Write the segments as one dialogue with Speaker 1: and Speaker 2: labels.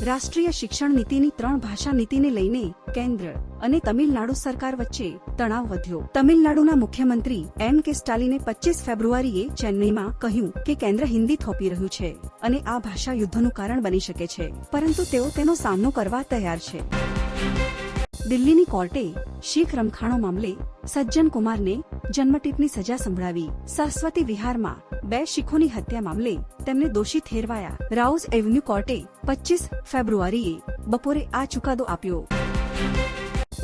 Speaker 1: રાષ્ટ્રીય શિક્ષણ નીતિની ત્રણ ભાષા નીતિને લઈને કેન્દ્ર અને તમિલનાડુ સરકાર વચ્ચે તણાવ વધ્યો. તમિલનાડુના મુખ્યમંત્રી એમ કે સ્ટાલિને પચીસ ફેબ્રુઆરીએ ચેન્નઈમાં કહ્યું કે કેન્દ્ર હિન્દી થોપી રહ્યું છે અને આ ભાષા યુદ્ધનું કારણ બની શકે છે, પરંતુ તેઓ તેનો સામનો કરવા તૈયાર છે. દિલ્હીની કોર્ટે શીખ રમખાણો મામલે સજ્જન કુમારને જન્મટીપની સજા સંભળાવી સરસ્વતી વિહારમાં બે શીખોની હત્યા મામલે તેમને દોષી ઠેરવાયા. રાઉઝ એવન્યુ કોર્ટે પચીસ ફેબ્રુઆરીએ બપોરે આ ચુકાદો આપ્યો.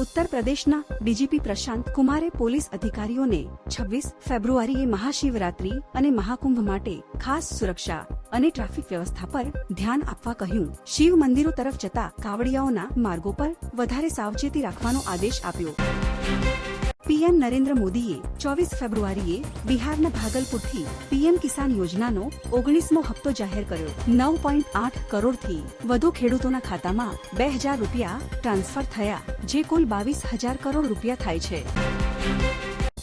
Speaker 1: ઉત્તર પ્રદેશના ડીજીપી પ્રશાંત કુમારે પોલીસ અધિકારીઓને છવ્વીસ ફેબ્રુઆરીએ મહાશિવરાત્રી અને મહાકુંભ માટે ખાસ સુરક્ષા અને ટ્રાફિક વ્યવસ્થા પર ધ્યાન આપવા કહ્યું. શિવ મંદિરો તરફ જતા કાવડિયાઓના માર્ગો પર વધારે સાવચેતી રાખવાનો આદેશ આપ્યો. પીએમ નરેન્દ્ર મોદીએ ચોવીસ ફેબ્રુઆરીએ બિહારના ભાગલપુરથી પીએમ કિસાન યોજનાનો ઓગણીસમો હપ્તો જાહેર કર્યો. નવ પોઈન્ટ આઠ કરોડથી વધુ ખેડૂતોના ખાતામાં બે હજાર રૂપિયા ટ્રાન્સફર થયા, જે કુલ બાવીસ હજાર કરોડ રૂપિયા થાય છે.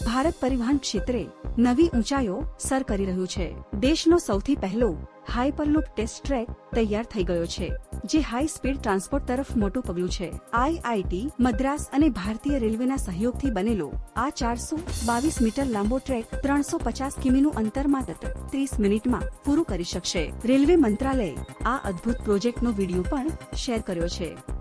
Speaker 1: ભારત પરિવહન ક્ષેત્રે નવી ઊંચાઈઓ સર કરી રહ્યું છે. દેશનો સૌથી પહેલો હાઈપરલૂપ ટેસ્ટ ટ્રેક તૈયાર થઈ ગયો છે. જે હાઈ સ્પીડ ટ્રાન્સપોર્ટ તરફ મોટું પગલું છે. આઈઆઈટી મદ્રાસ અને ભારતીય રેલવેના સહયોગથી બનેલો આ ચારસો બાવીસ મીટર લાંબો ટ્રેક ત્રણસો પચાસ કિમીનું અંતર માત્ર ત્રીસ મિનિટમાં પૂરું કરી શકશે. રેલવે મંત્રાલયે આ અદ્ભુત પ્રોજેક્ટનો વીડિયો પણ શેર કર્યો છે.